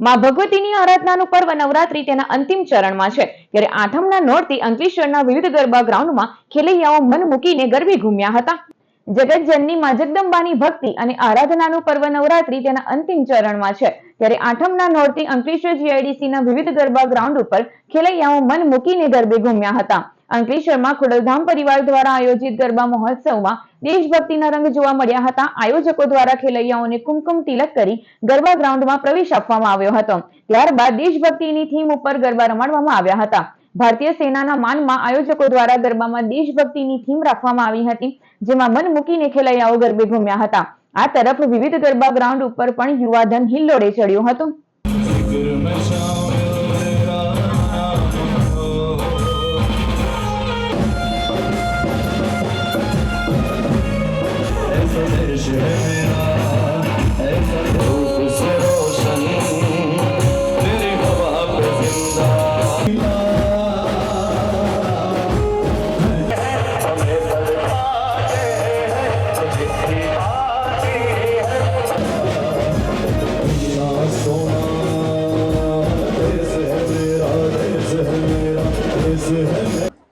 માં ભગવતીની આરાધનાનું પર્વ નવરાત્રી તેના અંતિમ ચરણમાં છે. ત્યારે આઠમના નોરતી અંકલેશ્વરના વિવિધ ગરબા ગ્રાઉન્ડમાં ખેલૈયાઓ મન મૂકીને ગરબે ઘૂમ્યા હતા. જગતજનની માં જગદંબાની ભક્તિ અને આરાધનાનું પર્વ નવરાત્રી તેના અંતિમ ચરણમાં છે. ત્યારે આઠમના નોરતી અંકલેશ્વર જીઆઈડીસીના વિવિધ ગરબા ગ્રાઉન્ડ ઉપર ખેલૈયાઓ મન મૂકીને ગરબે ઘૂમ્યા હતા. અંકલેશ્વરમાં ખોડલધામ પરિવાર દ્વારા આયોજિત ગરબા મહોત્સવમાં દેશભક્તિના રંગ જોવા મળ્યા હતા. આયોજકો દ્વારા ખેલૈયાઓને કુમકુમ તિલક કરી ગરબા ગ્રાઉન્ડમાં પ્રવેશ આપવામાં આવ્યો હતો. ત્યારબાદ દેશભક્તિની થીમ ઉપર ગરબા રમાડવામાં આવ્યા હતા. ભારતીય સેનાના માનમાં આયોજકો દ્વારા ગરબામાં દેશભક્તિની થીમ રાખવામાં આવી હતી, જેમાં મન મૂકીને ખેલૈયાઓ ગરબે ઘૂમ્યા હતા. આ તરફ વિવિધ ગરબા ગ્રાઉન્ડ ઉપર પણ યુવાધન હિલ્લોડે ચડ્યું હતું.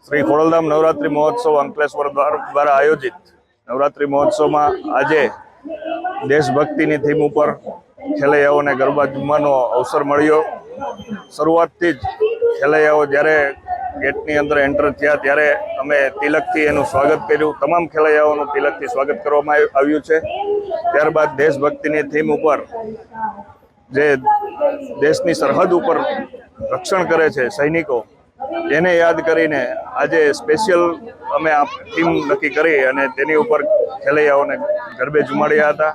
શ્રી ખોડલધામ નવરાત્રિ મહોત્સવ અંકલેશ્વર દ્વાર- આયોજિત નવરાત્રિ મહોત્સવમાં આજે દેશભક્તિની થીમ ઉપર ખેલૈયાઓને ગરબા જમવાનો અવસર મળ્યો. શરૂઆતથી જ ખેલૈયાઓ જ્યારે ગેટની અંદર એન્ટર થયા ત્યારે અમે તિલકથી એનું સ્વાગત કર્યું. તમામ ખેલૈયાઓનું તિલકથી સ્વાગત કરવામાં આવ્યું છે. ત્યારબાદ દેશભક્તિની થીમ ઉપર જે દેશની સરહદ ઉપર રક્ષણ કરે છે સૈનિકો, એને યાદ કરીને આજે સ્પેશિયલ અમે આ ટીમ નક્કી કરી અને તેની ઉપર ખેલૈયાઓને ગરબે ઝુમાડ્યા હતા.